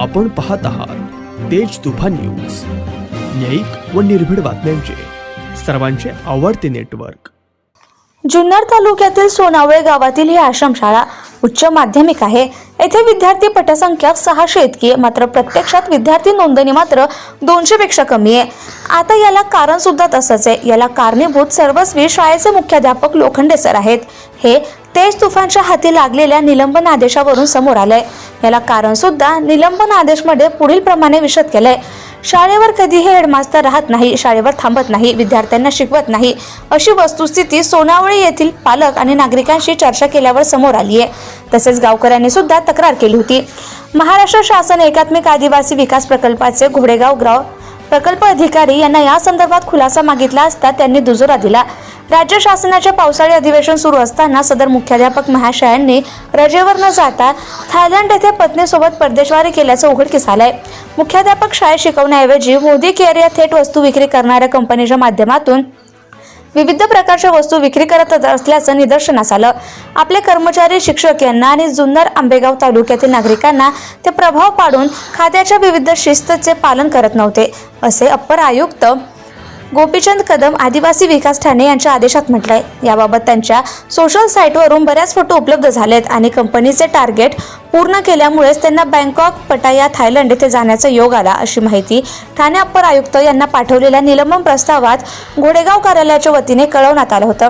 आपण पाहत आहात तेज तुफान न्यूज. न्यायिक व निर्भीड बातम्यांचे. सर्वांचे आवडते नेटवर्क. जुन्नर तालुक्यातील सोनावळे गावातील ही आश्रमशाळा उच्च माध्यमिक आहे. येथे विद्यार्थी पटसंख्या सहाशे इतकी आहे मात्र प्रत्यक्षात विद्यार्थी नोंदणी मात्र दोनशे पेक्षा कमी आहे. आता याला कारण सुद्धा तसंच आहे. याला कारणीभूत सर्वस्वी शाळेचे मुख्याध्यापक लोखंडे सर आहेत. हे तेज तुफानच्या हाती लागलेल्या निलंबन आदेशावरून समोर आलंय. याला कारण सुद्धा निलंबन आदेशमध्ये पुढील प्रमाणे विशद केलंय. शाळेवर कधीही हेडमास्तर राहत नाही शाळेवर थांबत नाही विद्यार्थ्यांना शिकवत नाही अशी वस्तुस्थिती सोनावळे येथील पालक आणि नागरिकांशी चर्चा केल्यावर समोर आली आहे तसेच गावकऱ्यांनी सुद्धा तक्रार केली होती. महाराष्ट्र शासन एकात्मिक आदिवासी विकास प्रकल्पाचे घोडेगाव ग्राव प्रकल्प अधिकारी यांना या संदर्भात खुलासा मागितला असता त्यांनी दुजोरा दिला. राज्य शासनाचे पावसाळी अधिवेशन सुरू असताना सदर मुख्याध्यापक महाशयांनी रजेवर न जाता थायलंड येथे पत्नीसोबत परदेशवारी केल्याचं उघडकीस आलंय. मुख्याध्यापक शाळेत शिकवण्याऐवजी मोदी केअर या थेट वस्तू विक्री करणाऱ्या कंपनीच्या माध्यमातून विविध प्रकारच्या वस्तू विक्री करत असल्याचं निदर्शनास आलं. आपले कर्मचारी शिक्षक यांना आणि जुन्नर आंबेगाव तालुक्यातील नागरिकांना ते प्रभाव पाडून खात्याच्या विविध शिस्तचे पालन करत नव्हते असे अप्पर आयुक्त गोपीचंद कदम आदिवासी विकास ठाणे यांच्या आदेशात म्हटलंय. याबाबत त्यांच्या सोशल साईटवरून बऱ्याच फोटो उपलब्ध झालेत आणि कंपनीचे टार्गेट पूर्ण केल्यामुळेच त्यांना बँकॉक पटाया थायलंड येथे जाण्याचा योग आला अशी माहिती ठाणे अप्पर आयुक्त यांना पाठवलेल्या निलंबन प्रस्तावात घोडेगाव कार्यालयाच्या वतीने कळवण्यात आलं होतं.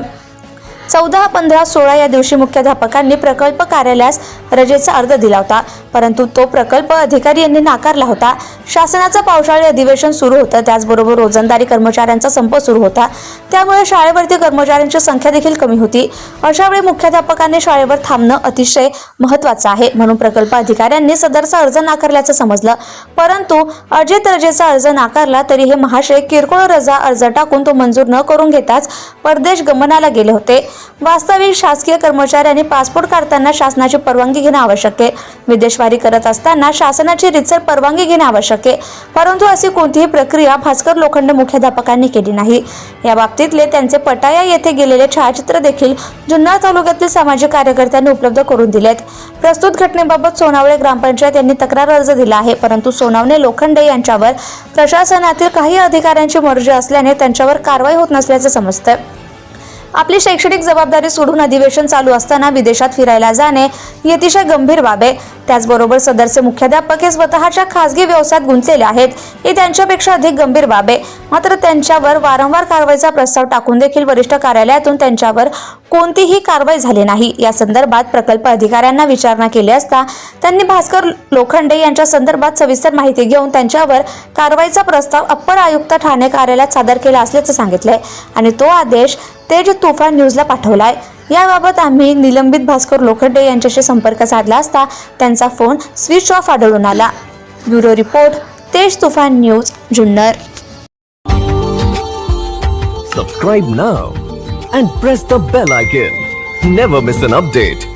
चौदा पंधरा सोळा या दिवशी मुख्याध्यापकांनी प्रकल्प कार्यालयास रजेचा अर्ज दिला होता. परंतु तो प्रकल्प अधिकारी यांनी नाकारला होता. शासनाचं पावसाळी अधिवेशन सुरू होतं. त्याचबरोबर रोजंदारी कर्मचाऱ्यांचा संप सुरू होता. त्यामुळे शाळेवरती कर्मचाऱ्यांची संख्या देखील कमी होती. अशावेळी मुख्याध्यापकांनी शाळेवर थांबणं अतिशय महत्वाचं आहे. म्हणून प्रकल्प अधिकाऱ्यांनी सदरचा अर्ज नाकारल्याचं समजलं. परंतु अजित रजेचा अर्ज नाकारला तरी हे महाशय किरकोळ रजा अर्ज टाकून तो मंजूर न करून घेताच परदेश गमनाला गेले होते. वास्तविक शासकीय कर्मचाऱ्यांनी पासपोर्ट काढताना शासनाची परवानगी घेणं आवश्यक आहे. विदेशवारी करत असताना शासनाची रितसर परवानगी घेणं आवश्यक आहे. परंतु अशी कोणतीही प्रक्रिया भास्कर लोखंड मुख्याध्यापकांनी केली नाही. या बाबतीतले त्यांचे पटाया येथे गेलेले छायाचित्र देखील जुन्नर तालुक्यातील सामाजिक कार्यकर्त्यांनी उपलब्ध करून दिलेत. प्रस्तुत घटनेबाबत सोनावळे ग्रामपंचायत यांनी तक्रार अर्ज दिला आहे. परंतु सोनावणे लोखंडे यांच्यावर प्रशासनातील काही अधिकाऱ्यांची मर्जी असल्याने त्यांच्यावर कारवाई होत नसल्याचं समजतं आपली शैक्षणिक जबाबदारी सोडून अधिवेशन चालू असताना विदेशात फिरायला जाणे ही अतिशय गंभीर बाब आहे. त्याचबरोबर सदरचे मुख्याध्यापक हे स्वतःच्या खासगी व्यवसायात गुंतलेले आहेत. ही त्यांच्यापेक्षा अधिक गंभीर बाब आहे. मात्र त्यांच्यावर वारंवार कारवाईचा प्रस्ताव टाकून देखील वरिष्ठ कार्यालयातून त्यांच्यावर कोणतीही कारवाई झाली नाही. या संदर्भात प्रकल्प अधिकाऱ्यांना विचारणा केली असता त्यांनी भास्कर लोखंडे यांच्या संदर्भात सविस्तर माहिती घेऊन त्यांच्यावर कारवाईचा प्रस्ताव अप्पर आयुक्त ठाणे कार्यालयात सादर केला असल्याचं सांगितलंय. आणि तो आदेश तेज तुफान न्यूजला पाठवलाय. याबाबत आम्ही निलंबित भास्कर लोखंडे यांच्याशी संपर्क साधला असता त्यांचा फोन स्विच ऑफ आढळून आला. Bureau report Tej Tufan news Junnar. Subscribe now and press the bell icon Never miss an update